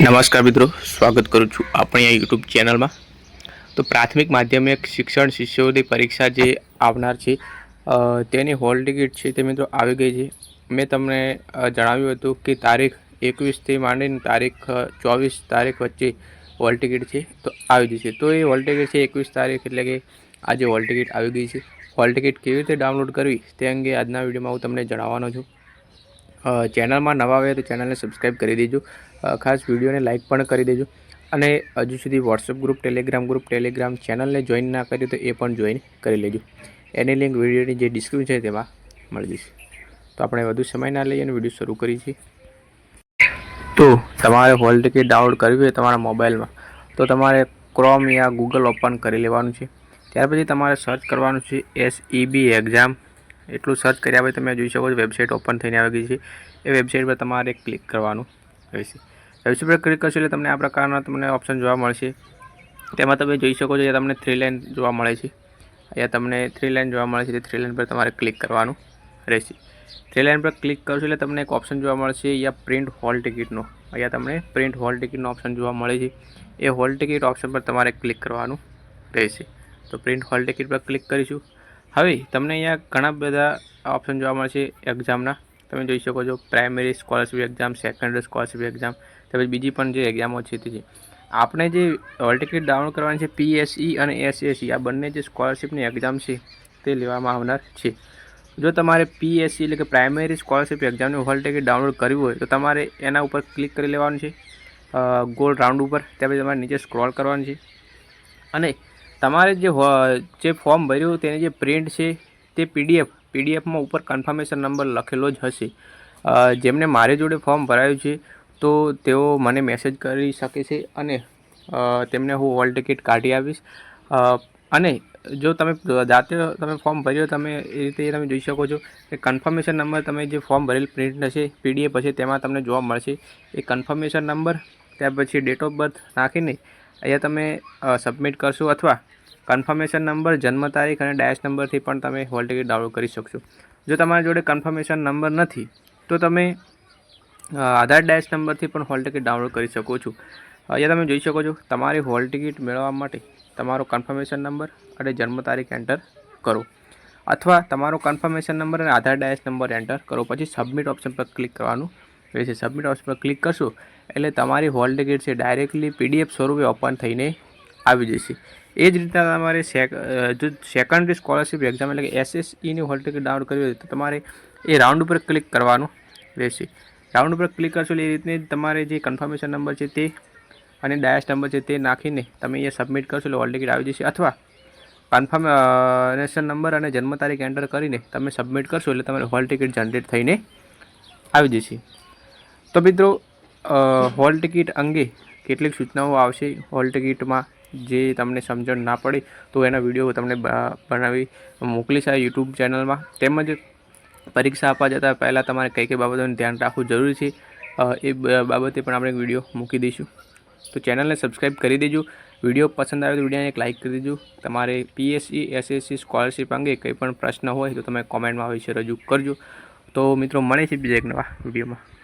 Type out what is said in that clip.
નમસ્કાર મિત્રો, સ્વાગત કરું છું આપણી આ યુટ્યુબ ચેનલમાં. તો પ્રાથમિક માધ્યમિક શિક્ષણ શિષ્યવૃત્તિ પરીક્ષા જે આવનાર છે તેની હોલ ટિકિટ છે તે મિત્રો આવી ગઈ છે. મેં તમને જણાવ્યું હતું કે તારીખ એકવીસથી માંડીને તારીખ ચોવીસ તારીખ વચ્ચે હોલ ટિકિટ છે, તો આવી જશે. તો એ હોલ ટિકિટ છે એકવીસ તારીખ એટલે કે આજે હોલ ટિકિટ આવી ગઈ છે. હોલ ટિકિટ કેવી રીતે ડાઉનલોડ કરવી તે અંગે આજના વિડીયોમાં હું તમને જણાવવાનો છું. ચેનલમાં નવા આવે તો ચેનલને સબસ્ક્રાઈબ કરી દેજો. ખાસ વિડીયોને લાઇક પણ કરી દેજો. અને હજુ સુધી WhatsApp group Telegram group Telegram ચેનલને જોઈન ના કરી તો એ પણ જોઈન કરી લેજો. એની લિંક વિડીયોની જે ડિસ્ક્રિપ્શન છે તેમાં મળી જશે. તો આપણે વધુ સમય ના લઈએ અને વીડિયો શરૂ કરીએ છીએ. તો તમારે હોલ ટિકિટ ડાઉનલોડ કરવી હોય તમારા મોબાઈલમાં, તો તમારે ક્રોમ યા ગૂગલ ઓપન કરી લેવાનું છે. ત્યાર પછી તમારે સર્ચ કરવાનું છે એસ બી એક્ઝામ એટલું સર્ચ કર્યા પછી તમે જોઈ શકો છો વેબસાઇટ ઓપન થઈને આવી ગઈ છે. એ વેબસાઇટ પર તમારે ક્લિક કરવાનું રહેશે. વેબસાઇટ પર ક્લિક કરશો એટલે તમને આ પ્રકારના તમને ઓપ્શન જોવા મળશે. તેમાં તમે જોઈ શકો છો અહીંયા તમને થ્રી લાઇન જોવા મળે છે. અહીંયા તમને થ્રી લાઇન જોવા મળે છે તે થ્રી લાઇન પર તમારે ક્લિક કરવાનું રહેશે. થ્રી લાઇન પર ક્લિક કરશો એટલે તમને એક ઓપ્શન જોવા મળશે, અહીંયા પ્રિન્ટ હોલ ટિકિટનો અહીંયા તમને પ્રિન્ટ હોલ ટિકિટનો ઓપ્શન જોવા મળે છે. એ હોલ ટિકિટ ઓપ્શન પર તમારે ક્લિક કરવાનું રહેશે. તો પ્રિન્ટ હોલ ટિકિટ પર ક્લિક કરીશું. હવે તમને અહીંયા ઘણા બધા ઓપ્શન જોવા મળશે એક્ઝામના તમે જોઈ શકો છો primary scholarship exam secondary scholarship exam તેમજ બીજી પણ જે એક્ઝામો છે તે છે. આપણે જે હોલ ટિકિટ ડાઉનલોડ કરવાની છે પીએસઈ અને એસએસઈ આ બંને જે સ્કોલરશિપની એક્ઝામ છે તે લેવામાં આવનાર છે. જો તમારે પીએસસી એટલે કે પ્રાઇમરી સ્કોલરશિપ એક્ઝામની હોલ ટિકિટ ડાઉનલોડ કરવી હોય, તો તમારે એના ઉપર ક્લિક કરી લેવાનું છે. ગોલ રાઉન્ડ ઉપર ત્યાં પછી તમારે નીચે સ્ક્રોલ કરવાનું છે. અને તમારે જે ફોર્મ ભર્યું તેની જે પ્રિન્ટ છે, તે પીડીએફ પીડીએફમાં ઉપર કન્ફર્મેશન નંબર લખેલો જ હશે. જેમને મારી જોડે ફોર્મ ભરાયું છે, તો તેઓ મને મેસેજ કરી શકે છે અને તેમને હું હોલ ટિકિટ કાઢી આપીશ અને જો તમે જાતે તમે ફોર્મ ભર્યો, તમે એ રીતે તમે જોઈ શકો છો કે કન્ફર્મેશન નંબર તમે જે ફોર્મ ભરેલ પ્રિન્ટ હશે પીડીએફ હશે, તેમાં તમને જોવા મળશે. એ કન્ફર્મેશન નંબર, ત્યાર પછી ડેટ ઓફ બર્થ નાખીને અહીંયા તમે સબમિટ કરશો અથવા કન્ફર્મેશન નંબર જન્મ તારીખ અને ડાયસ નંબરથી પણ તમે હોલ ટિકિટ ડાઉનલોડ કરી શકશો. જો તમારી જોડે કન્ફર્મેશન નંબર નથી, તો તમે આધાર ડાયસ નંબરથી પણ હોલ ટિકિટ ડાઉનલોડ કરી શકો છો. અહીંયા તમે જોઈ શકો છો, તમારી હોલ ટિકિટ મેળવવા માટે તમારો કન્ફર્મેશન નંબર અને જન્મ તારીખ એન્ટર કરો. અથવા તમારો કન્ફર્મેશન નંબર અને આધાર ડાયસ નંબર એન્ટર કરો. પછી સબમિટ ઓપ્શન પર ક્લિક કરવાનું રહેશે સબમિટ ઓપ્શન પર ક્લિક કરશો, એટલે તમારી હોલ ટિકિટ છે ડાયરેક્ટલી પીડીએફ સ્વરૂપે ઓપન થઈને આવી જશે. એ જ રીતના તમારે જો સેકન્ડરી સ્કોલરશિપ એક્ઝામ એટલે કે એસએસઈની હોલ ટિકિટ ડાઉનલોડ કરવી હોય તો તમારે એ રાઉન્ડ ઉપર ક્લિક કરવાનું રહેશે. રાઉન્ડ ઉપર ક્લિક કરશો એટલે એ રીતની તમારે જે કન્ફર્મેશન નંબર છે તે અને ડાયસ નંબર છે તે નાખીને તમે અહીંયા સબમિટ કરશો એટલે હોલ ટિકિટ આવી જશે. અથવા કન્ફર્મેશન નંબર અને જન્મ તારીખ એન્ટર કરીને તમે સબમિટ કરશો એટલે તમારી હોલ ટિકિટ જનરેટ થઈને આવી જશે. તો મિત્રો હોલ ટિકિટ અંગે કેટલીક સૂચનાઓ આવશે. હોલ ટિકિટમાં જે તમને સમજણ ના પડે, તો એના વીડિયો તમને બનાવી મોકલીશ આ યુટ્યુબ ચેનલમાં તેમજ પરીક્ષા આપવા જતાં પહેલાં તમારે કઈ કઈ બાબતોનું ધ્યાન રાખવું જરૂરી છે એ બાબતે પણ આપણે વીડિયો મૂકી દઈશું. તો ચેનલને સબસ્ક્રાઈબ કરી દેજો. વીડિયો પસંદ આવે તો વિડીયોને એક લાઇક કરી દેજો. તમારે પીએસસી એસએસસી સ્કોલરશિપ અંગે કંઈ પણ પ્રશ્ન હોય તો તમે કોમેન્ટમાં વિશે રજૂ કરજો. તો મિત્રો મળે છે બીજા એક નવા વિડીયોમાં